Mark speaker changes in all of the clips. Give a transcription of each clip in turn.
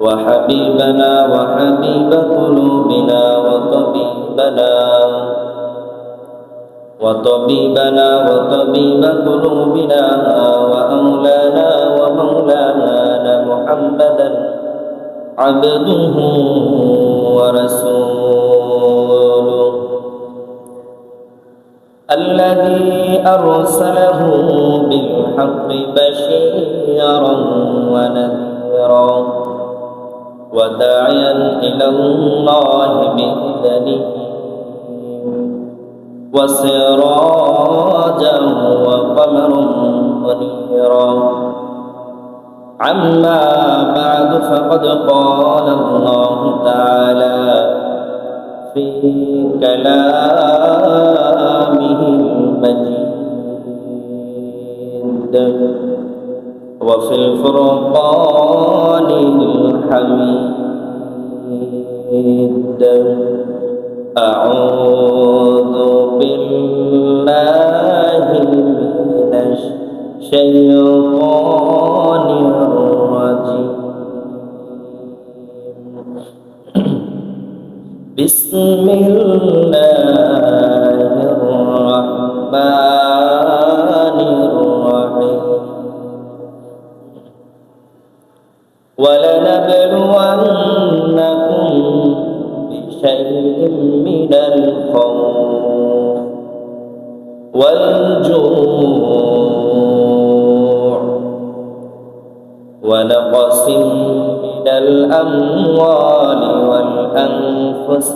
Speaker 1: وحبيبنا وحبيب قلوبنا وطبيبنا وطبيبنا وطبيب قلوبنا وأولانا ومولانا محمدا عبده ورسوله الذي أرسله بالحق بشيرا ونذيرا وداعيا إلى الله بإذنه وسراجا وقمرا منيرا. عما بعد فقد قال الله تعالى في كلامه المجيد. وفي الفرقان الحميد. أعوذ بالله من الشيطان الرجيم. بسم الله الرحمن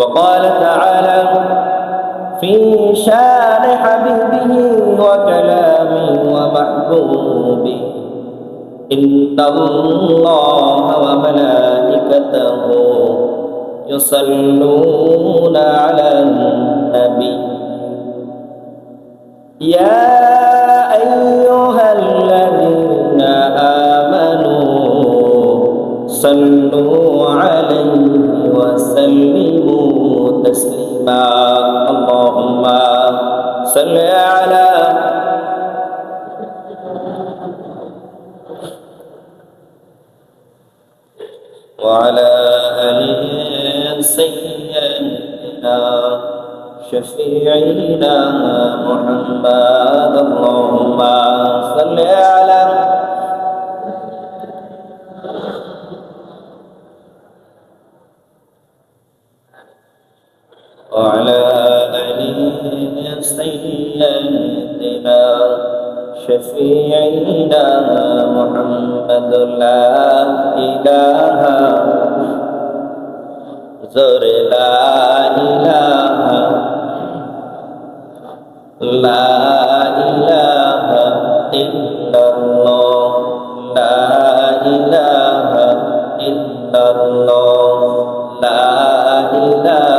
Speaker 1: وقال تعالى في شان حبيبه وكلامه ومحبوبه إن الله وملائكته يصلون على النبي. يا تسليما اللهم صل على وعلى آل سيدنا شفيعنا محمد لا إله زر لا إله لا إله إلا الله لا إله إلا الله لا إله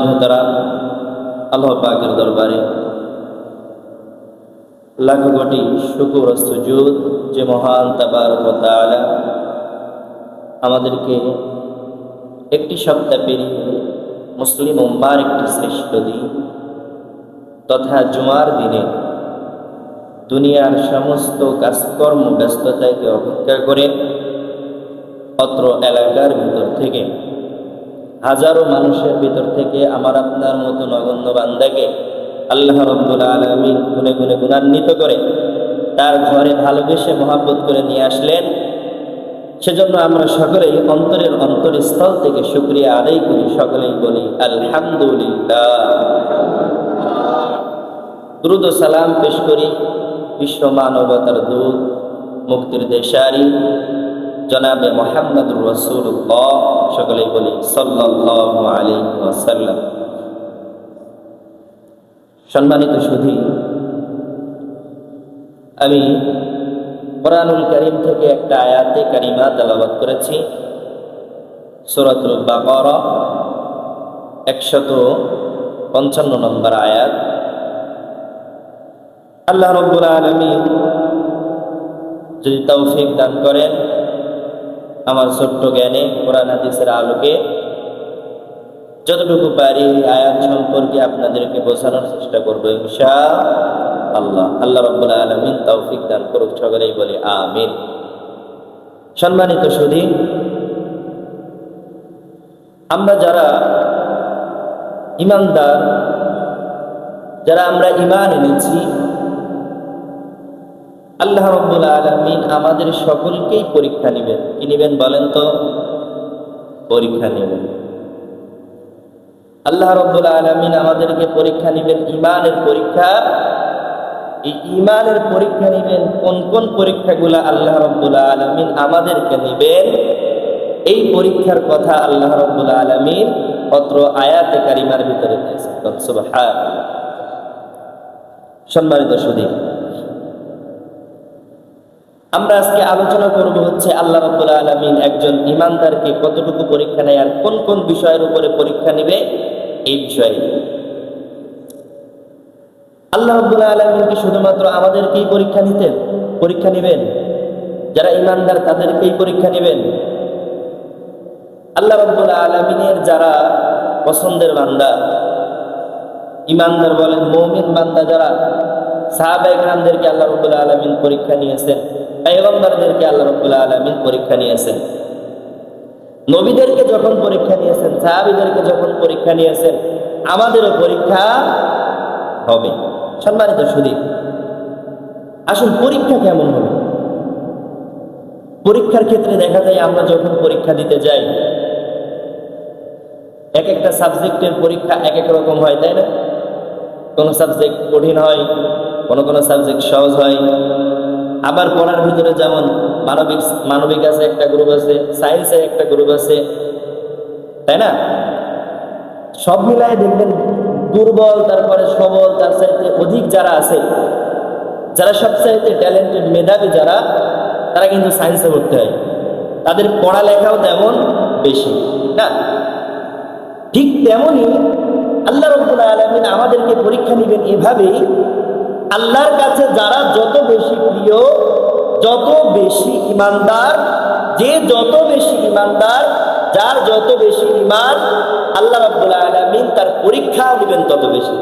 Speaker 1: মুহতারাম আল্লাহ দরবারে লাখ কোটি শুকুর সুজুদ যে মহান তাবারক ওয়া আমাদেরকে একটি সপ্তাহ পেরিয়ে মুসলিম উম্মার একটি শ্রেষ্ঠ দিন তথা জুমার দিনে দুনিয়ার সমস্ত কাজকর্ম ব্যস্ততাকে অপেক্ষা করে অত্র এলাকার ভিতর থেকে। হাজারো মানুষের ভিতর থেকে আমার আপনার মতো নগণ্য বান্দাকে আল্লাহ রব্বুল আলমী গুনে গুনে গুণান্বিত করে তার ঘরে ভালোবেসে মহাব্বত করে নিয়ে আসলেন। সেজন্য আমরা সকলেই অন্তরের অন্তরস্থল থেকে শুক্রিয়া আদায় করি। সকলেই বলি, আলহামদুলিল্লাহ। দ্রুত সালাম পেশ করি। বিশ্ব মানবতার দূত, মুক্তির দেশারি জনাবে মোহাম্মদুর রসুল্লাহ সকলেই বলি সাল্লাহ আলী ওয়াসাল্লাম। সম্মানিত সুধী, আমি কোরআনুল করিম থেকে একটা আয়াতে কারিমা তেলাবাদ করেছি। সুরতুল বাকরা, একশত পঞ্চান্ন নম্বর আয়াত। আল্লাহ রব্বুল আলমী যদি তৌফিক দান করেন আমার ছোট্ট জ্ঞানে কোরআন হাদিসের আলোকে যতটুকু পারি আয়াত সম্পর্কে আপনাদেরকে বোঝানোর চেষ্টা করব, ইনশা আল্লাহ। আল্লাহ রব্বুল আলমিন তৌফিক দান করুক সকলেই বলে আমিন। সম্মানিত সুদী আমরা যারা ইমানদার, যারা আমরা ইমান এনেছি, আল্লাহ রব্বুল আলমিন আমাদের সকলকেই পরীক্ষা নেবেন। নেবেন বলেন তো? পরীক্ষা নেবেন। আল্লাহ রব্বুল আলমিন আমাদেরকে পরীক্ষা নেবেন ইমানের পরীক্ষা। এই ইমানের পরীক্ষা নেবেন, কোন কোন পরীক্ষাগুলা আল্লাহ রব্বুল আলমিন আমাদেরকে নেবেন, এই পরীক্ষার কথা আল্লাহ রব্বুল আলমিন অত্র আয়াতে কারিমার ভিতরে সম্মানিত সুদীপ আমরা আজকে আলোচনা করব হচ্ছে আল্লাহ রব্বুল আলমিন একজন ইমানদারকে কতটুকু পরীক্ষা নেয় আর কোন কোন বিষয়ের উপরে পরীক্ষা নেবে এই বিষয়ে। আল্লাহ রব্বুল আলমিন কি শুধুমাত্র আমাদেরকেই পরীক্ষা নিতেন, পরীক্ষা নেবেন? যারা ইমানদার তাদেরকেই পরীক্ষা নেবেন? আল্লাহ রব্বুল আলমিনের যারা পছন্দের বান্দা ইমানদার বলেন মৌমিন বান্দা যারা সাহাবা ইকরামদেরকে আল্লাহ রব্বুল আলমিন পরীক্ষা নিয়েছেন। পেগম্বরদেরকে আল্লাহ রব্বুল্লাহ আলমিন পরীক্ষা নিয়েছেন। নবীদেরকে যখন পরীক্ষা নিয়েছেন, সাহাবিদেরকে যখন পরীক্ষা নিয়েছেন, আমাদেরও পরীক্ষা হবে। সম্মানিত সুদী আসল পরীক্ষা কেমন হবে? পরীক্ষার ক্ষেত্রে দেখা যায় আমরা যখন পরীক্ষা দিতে যাই এক একটা সাবজেক্টের পরীক্ষা এক এক রকম হয়, তাই না? কোনো সাবজেক্ট কঠিন হয়, কোনো কোনো সাবজেক্ট সহজ হয় আবার পড়ার ভিতরে যেমন মানবিক মানবিক আছে একটা গ্রুপ আছে সায়েন্সে একটা গ্রুপ আছে, তাই না? সব মিলাই দেখবেন দুর্বল, তারপরে সবল, তার চাইতে অধিক যারা আছে, যারা সবচাইতে ট্যালেন্টেড মেধাবী যারা, তারা কিন্তু সায়েন্সে পড়তে হয়। তাদের পড়ালেখাও তেমন বেশি, না? ঠিক তেমনই আল্লাহ রব্বুল আলমিন আমাদেরকে পরীক্ষা নেবেন এভাবেই আল্লাহর কাছে যারা যত বেশি প্রিয়, যত বেশি ইমানদার, যে যত বেশি ইমানদার, যার যত বেশি ইমান, আল্লাহ রাব্বুল আলামিন তার পরীক্ষা নেবেন তত বেশি।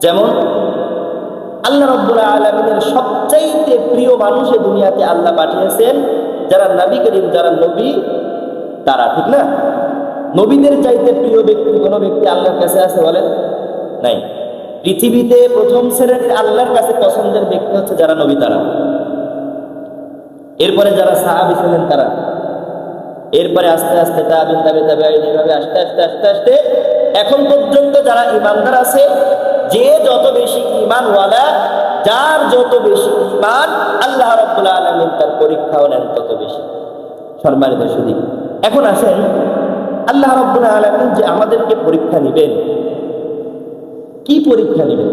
Speaker 1: যেমন, আল্লাহ রব্বুল আলমিনের সবচাইতে প্রিয় মানুষ দুনিয়াতে আল্লাহ পাঠিয়েছেন, যারা নবী করিম, যারা নবী, তারা, ঠিক না? নবীদের চাইতে প্রিয় ব্যক্তি কোনো ব্যক্তি আল্লাহর কাছে আছে বলেন? নাই। পৃথিবীতে প্রথম শ্রেণির আল্লাহর কাছে পছন্দের ব্যক্তি হচ্ছে যারা নবী তারা। এরপরে যারা সাহাবি ছিলেন তারা। এরপরে আস্তে আস্তে তাবিন তাবে তাবে এইভাবে আস্তে আস্তে আস্তে আস্তে এখন পর্যন্ত যারা ইমানদার আছে, যে যত বেশি ইমানওয়ালা, যার যত বেশি ইমান, আল্লাহ রব্বুল আলমিন তার পরীক্ষাও নেন তত বেশি। সম্মানিত সুদী এখন আসেন, আল্লাহ রব্বুল আলমিন যে আমাদেরকে পরীক্ষা নেবেন কি পরীক্ষা নেবেন?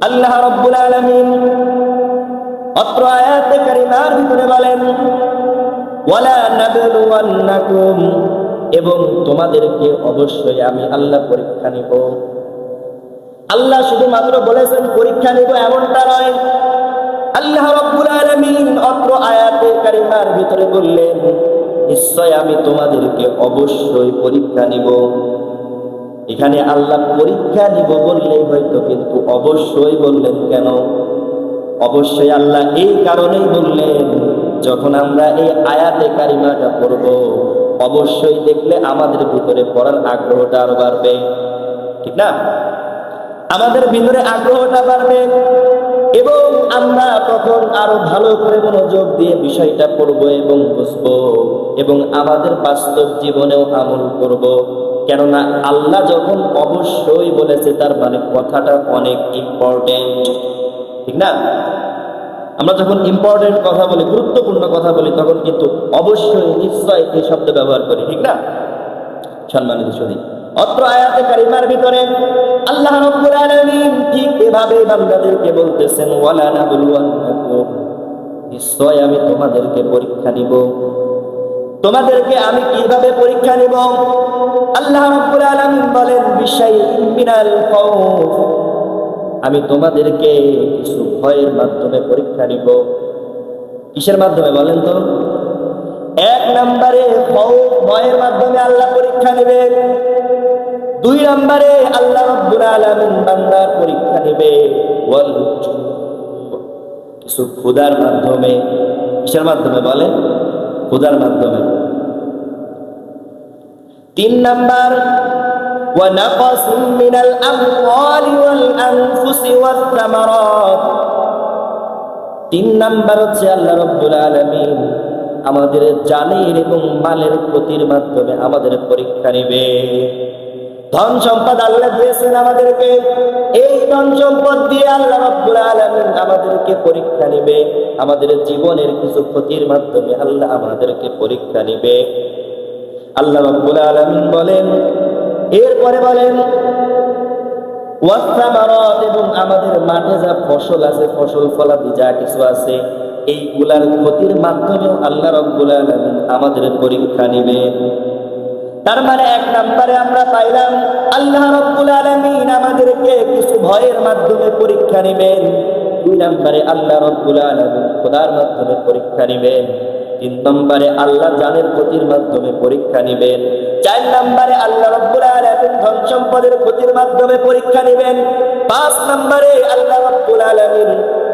Speaker 1: আল্লাহ রব্বুল আলামিন অত্র আয়াতে কারিমার ভিতরে বলেন এবং তোমাদেরকে অবশ্যই আমি আল্লাহ পরীক্ষা নিব। আল্লাহ শুধুমাত্র বলেছেন, পরীক্ষা নিব এমনটা নয়। আল্লাহ রব্বুল অত্র আয়াতে কারিমার ভিতরে বললেন, নিশ্চয় আমি তোমাদেরকে অবশ্যই পরীক্ষা নিব। এখানে আল্লাহ পরীক্ষা নিব বললেই হয়তো কিন্তু অবশ্যই বললেন কেন? অবশ্যই আল্লাহ এই কারণেই বললেন, যখন আমরা এই আয়াতে কারিমাটা পড়ব, অবশ্যই দেখলে আমাদের ভিতরে পড়ার আগ্রহটা আরও বাড়বে। ঠিক না? আমাদের ভিতরে আগ্রহটা বাড়বে। এবং আমরা তখন আরও ভালো করে মনোযোগ দিয়ে বিষয়টা পড়ব এবং বুঝব এবং আমাদের বাস্তব জীবনেও আমল করব। কেননা আল্লাহ যখন অবশ্যই বলেছে, তার মানে কথাটা অনেক ইম্পর্টেন্ট ঠিক না? আমরা যখন ইম্পর্টেন্ট কথা বলি, গুরুত্বপূর্ণ কথা বলি, তখন কিন্তু অবশ্যই নিশ্চয় এই শব্দ ব্যবহার করি, ঠিক না? সম্মানিত সুদী অত্র আয়াতে কারিমার ভিতরে আল্লাহ রাব্বুল আলামিন ঠিক এভাবে বান্দাদেরকে বলতেছেন, ওয়ালা নাবলুয়ান্নাকুম। নিশ্চয় আমি তোমাদেরকে পরীক্ষা নিব তোমাদেরকে আমি কীভাবে পরীক্ষা নিব? আল্লাহ রাব্বুল আলামিন বলেন বিশাইইন মিনাল খাউফ আমি তোমাদেরকে কিছু ভয়ের মাধ্যমে পরীক্ষা নিব। কিসের মাধ্যমে বলেন তো? এক নম্বরে খৌফ ভয়ের মাধ্যমে আল্লাহ পরীক্ষা নেবে দুই নম্বরে আল্লাহ রব্বুল আলামিন বান্দার পরীক্ষা নেবে ওয়াল জু'। কিছু ক্ষুধার মাধ্যমে কিসের মাধ্যমে বলে ক্ষুধার মাধ্যমে তিন নাম্বার ونقص من الأموال والأنفس والثمرات তিন নাম্বার হচ্ছে আল্লাহ রব্বুল আলামিন আমাদের জানের এবং মালের ক্ষতির মাধ্যমে আমাদের পরীক্ষা নেবে। ধন সম্পদ আল্লাহ দিয়েছেন আমাদেরকে। এই ধন সম্পদ দিয়ে আল্লাহ আমাদেরকে পরীক্ষা নেবে। আমাদের জীবনের কিছু ক্ষতির মাধ্যমে আল্লাহ আমাদেরকে পরীক্ষা নেবে। আল্লাহ রব্বুল আলামিন বলেন, এরপরে বলেন ওয়াসামারাত এবং আমাদের মাঠে যা ফসল আছে, ফসল, ফলাদি যা কিছু আছে এইগুলার ক্ষতির মাধ্যমেও আল্লাহ রব্বুল আলামিন আমাদের পরীক্ষা নেবে। তার মানে এক নম্বরে আমরা পাইলাম, আল্লাহ রব্বুল আলামিন আমাদেরকে কিছু ভয়ের মাধ্যমে পরীক্ষা নেবেন। দুই নম্বরে আল্লাহ রব্বুল আলামিন খোদার মাধ্যমে পরীক্ষা নেবেন। তিন নম্বরে আল্লাহ জানের ক্ষতির মাধ্যমে পরীক্ষা নেবেন। চার নম্বরে আল্লাহ সম্পদের ক্ষতির মাধ্যমে পরীক্ষা নেবেন। পাঁচ নম্বরে আল্লাহ রব্বুল আলামিন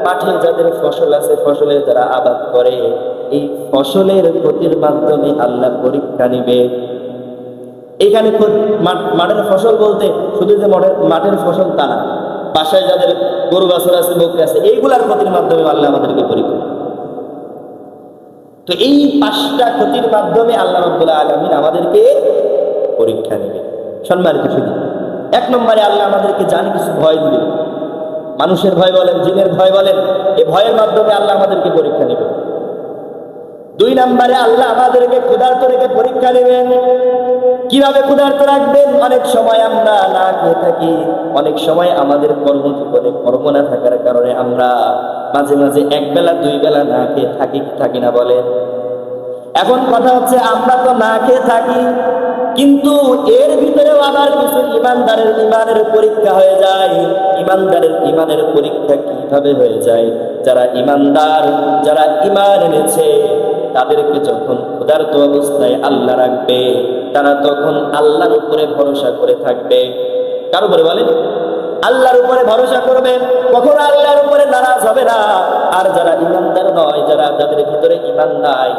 Speaker 1: মাঠে যাদের ফসল আছে, ফসলের যারা আবাদ করে, এই ফসলের ক্ষতির মাধ্যমে আল্লাহ পরীক্ষা নেবে। মাঠ- মাঠের ফসল বলতে শুধু যে মাঠের ফসল তা না, বাসায় যাদের গরু, বাছর আছে, বকরি আছে, এইগুলার ক্ষতির মাধ্যমে আল্লাহ আমাদেরকে পরীক্ষা তো এই পাঁচটা ক্ষতির মাধ্যমে আল্লাহ রব্বুল আলমিন আমাদেরকে পরীক্ষা নেবে। সম্মানিত শুধু এক নম্বরে আল্লাহ আমাদেরকে জানি কিছু ভয় দিবে মানুষের ভয় বলেন, জিনের ভয় বলেন এই ভয়ের মাধ্যমে আল্লাহ আমাদেরকে পরীক্ষা নেবে দুই নম্বরে আল্লাহ আমাদেরকে ক্ষুধার্ত রেখে পরীক্ষা নেবেন কীভাবে ক্ষুধার্ত রাখবেন? অনেক সময় আমরা না খেয়ে থাকি, অনেক সময় আমাদের কর্মজীবনে কর্ম না থাকার কারণে আমরা মাঝে মাঝে এক বেলা, দুই বেলা না খেয়ে থাকি থাকি না বলেন? এখন কথা হচ্ছে, আমরা তো না খেয়ে থাকি কিন্তু এর ভিতরেও আবার কিছু ইমানদারের ইমানের পরীক্ষা হয়ে যায়। ইমানদারের ইমানের পরীক্ষা কীভাবে হয়ে যায়? যারা ইমানদার, যারা ইমান এনেছে, তাদেরকে যখন ক্ষুধার্ত অবস্থায় আল্লাহ রাখবে, তারা তখন আল্লাহর উপরে ভরসা করে থাকবে। কার বলে বলেন? আল্লাহর উপরে ভরসা করবে, কখনো আল্লাহর উপরে নারাজ হবে না। আর যারা ইমানদার নয়, যারা যাদের ভিতরে ইমান নাই,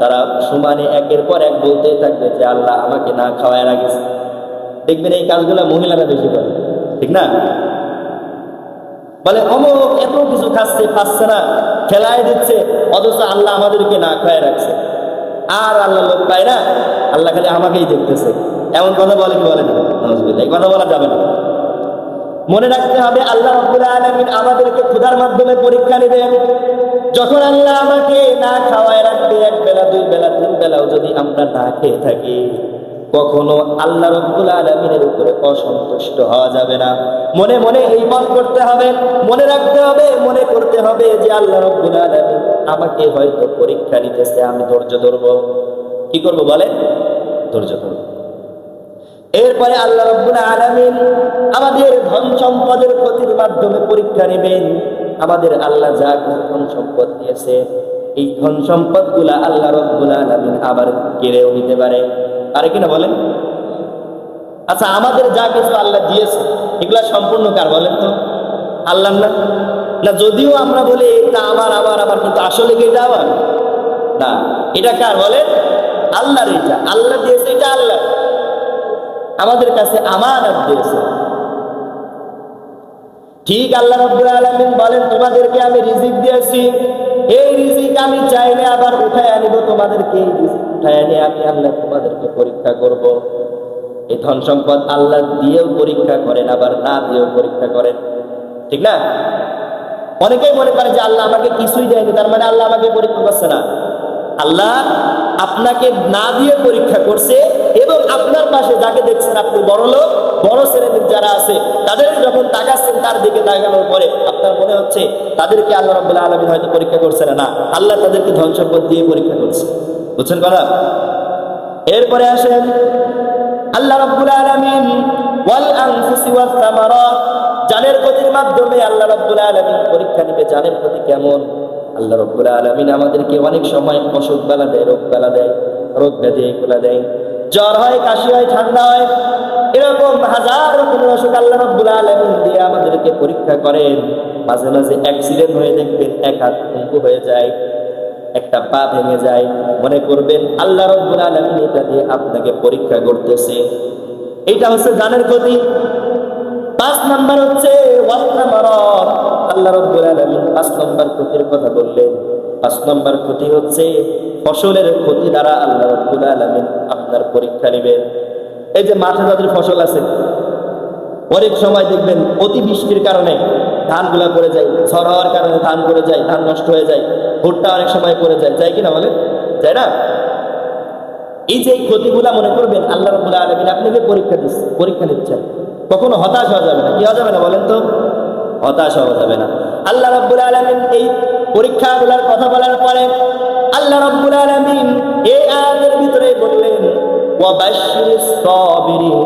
Speaker 1: তারা সমানে একের পর এক বলতেই থাকবে যে আল্লাহ আমাকে না খাওয়ায় রাখিস দেখবেন এই কাজগুলো মহিলারা বেশি করে, ঠিক না? বলে, অমুক এত কিছু খাচ্ছে, পাচ্ছে না, খেলায় দিচ্ছে, অথচ আল্লাহ আমাদেরকে না খায় রাখছে। আর আল্লাহ লোক পায় না, আল্লাহ খালি আমাকেই দেখতেছে। এমন কথা বলে কি বলে না? এই কথা বলা যাবে না। মনে রাখতে হবে, আল্লাহ আলামিন আমাদেরকে ক্ষুধার মাধ্যমে পরীক্ষা নেবেন। যখন আল্লাহ আমাকে না খাওয়ায় রাখবে, এক বেলা, দুই বেলা, তিন বেলাও যদি আমরা না খেয়ে থাকি, কখনো আল্লাহ রব্বুল আলমিনের উপরে অসন্তুষ্ট হওয়া যাবে না। মনে মনে এই মন করতে হবে, মনে রাখতে হবে, মনে করতে হবে যে আল্লাহ রব্বুল আলমিন আমাকে হয়তো পরীক্ষা নিতেছে আমি ধৈর্য ধরবো। কি করব বলে ধৈর্য ধরবো। এরপরে আল্লাহ রব্বুল আলামিন আমাদের ধন সম্পদের ক্ষতির মাধ্যমে পরীক্ষা নেবেন। আমাদের আল্লাহ যা ধন সম্পদ দিয়েছে, এই ধন সম্পদগুলা আল্লাহ রব্বুল আলামিন আবার কেড়েও নিতে পারে। আরে কিনা বলেন? আচ্ছা আমাদের যা কিছু আল্লাহ দিয়েছে, এগুলা সম্পূর্ণ কার বলেন তো? আল্লাহ না? না, যদিও আমরা বলি, এটা আমার আমার আমার, কিন্তু আসলে কি এটা আমার? না, এটা কার বলেন? আল্লাহর এটা। আল্লাহ দিয়েছে, এটা আল্লাহ আমাদের কাছে আমানত দিয়েছে। ঠিক আল্লাহ রাব্বুল আলামিন বলেন, তোমাদেরকে আমি রিজিক দিয়েছি। এই রিজিক আমি চাইলে আবার উঠায় আনিব। তোমাদেরকে এই রিজিক উঠায় এনে আমি আল্লাহ তোমাদেরকে পরীক্ষা করব। এই ধন সম্পদ আল্লাহ দিয়েও পরীক্ষা করেন, আবার না দিয়েও পরীক্ষা করেন। ঠিক না? অনেকেই মনে করে যে আল্লাহ আমাকে কিছুই দেয়নি, তার মানে আল্লাহ আমাকে পরীক্ষা করছে না। আল্লাহ আপনাকে না দিয়ে পরীক্ষা করছে এবং আপনার পাশে যাকে দেখছেন আপনি বড় লোক, বড় শ্রেণির যারা আছে, তাদের যখন তাকাচ্ছেন তার দিকে তাকানোর পরে আপনার মনে হচ্ছে তাদেরকে আল্লাহ রব্বুল্লাহ আলমিন হয়তো পরীক্ষা করছে না। আল্লাহ তাদেরকে ধন সম্পদ দিয়ে পরীক্ষা করছে। বুঝছেন কথা? এরপরে আসেন, আল্লাহ রব্বুল আলামিন জানের ক্ষতির মাধ্যমে আল্লাহ রব্বুল আলামিন পরীক্ষা নেবে। জানের ক্ষতি কেমন? আল্লাহ রব্বুল আলামিন আমাদেরকে অনেক সময় অসুখ বেলা দেয় রোগ বেলা দেয়, রোগ ব্যাধি এগুলা দেয়। জ্বর হয়, কাশি হয়, ঠান্ডা হয়, এরকম হাজার রকমের অসুখ আল্লাহ রব্বুল আলামিন দিয়ে আমাদেরকে পরীক্ষা করেন। মাঝে মাঝে অ্যাক্সিডেন্ট হয়ে দেখবেন এক হাত পঙ্গু হয়ে যায়, একটা পা ভেঙে যায়। মনে করবেন আল্লাহ রব্বুল আলামিন এটা দিয়ে আপনাকে পরীক্ষা করতেছে। এটা হচ্ছে জানের ক্ষতি পাঁচ নাম্বার হচ্ছে আল্লাহ রব্বুল আলামিন পাঁচ নাম্বার ক্ষতির কথা বললেন। পাঁচ নাম্বার ক্ষতি হচ্ছে ফসলের ক্ষতি দ্বারা আল্লাহ রব্বুল আলামিন আপনার পরীক্ষা নেবেন এই যে মাঠে যাদের ফসল আছে, অনেক সময় দেখবেন অতি বৃষ্টির কারণে ধানগুলা পড়ে যায়, ঝড় হওয়ার কারণে ধান পড়ে যায়, ধান নষ্ট হয়ে যায়, ভুট্টা অনেক সময় পড়ে যায় যায় কিনা বলে যায় না? এই যে ক্ষতিগুলা মনে করবেন, আল্লাহ রবুল্লাহ আলমিন আপনাকে পরীক্ষা দিচ্ছে পরীক্ষা নিচ্ছেন। কখনো হতাশ হওয়া যাবে না, কি হওয়া যাবে না বলেন তো? হতাশ হওয়া যাবে না। আল্লাহ রব্বুল আলমিন এই পরীক্ষাগুলোর কথা বলার পরে আল্লাহ রব্বুল আলমিন এই আয়াতের ভিতরে বললেন, ওয়াবাশশিরিস সাবিরিন।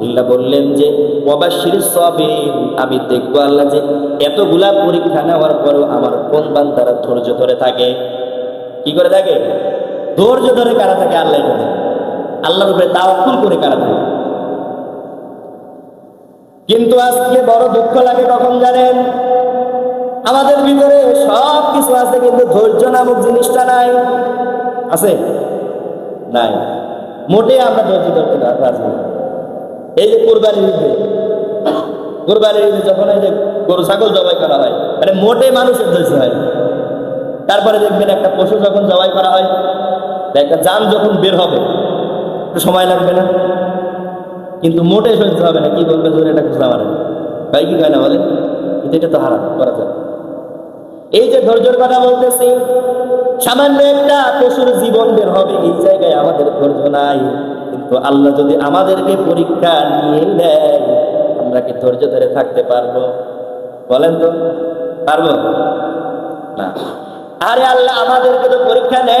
Speaker 1: আল্লাহ বললেন যে ওয়াবাশশির সাবিরিন। আমি দেখব আল্লাহ যে, এতগুলা পরীক্ষা নেওয়ার পরও আমার কোন বান্দারা ধৈর্য ধরে থাকে? কি করে থাকে? ধৈর্য ধরে কারা থাকে? আল্লাহ জানে। আল্লাহর উপরে তাওয়াক্কুল করে কারা থাকে? কিন্তু আজকে বড় দুঃখ লাগে কখন জানেন? আমাদের ভিতরে সব কিছু আছে, কিন্তু ধৈর্য নামক জিনিসটা নাই। আছে? নাই। মোটে আমরা ধৈর্য ধরতে না। এই যে কোরবানির ঈদে কোরবানির ঈদে যখন এই যে গরু, ছাগল জবাই করা হয় মানে মোটে মানুষের ধৈর্য হয় তারপরে দেখবেন একটা পশু যখন জবাই করা হয়, একটা যান যখন বের হবে, একটু সময় লাগবে না। কিন্তু মোটে সহ্য হবে না, কি বলবে ধরে এটা খুঁজে আমার ভাই কি কয় না বলে? কিন্তু এটা তো হারাম, করা যায় এই যে ধৈর্যের কথা বলতেছি, সামান্য একটা পশুর জীবন বের হবে, এই জায়গায় আমাদের ধৈর্য নাই। কিন্তু আল্লাহ যদি আমাদেরকে পরীক্ষা নিয়ে নেয়, আমরা কি ধৈর্য ধরে থাকতে পারব? বলেন তো, পারব? না। আরে আল্লাহ, আমাদেরকে তো পরীক্ষা নেয়।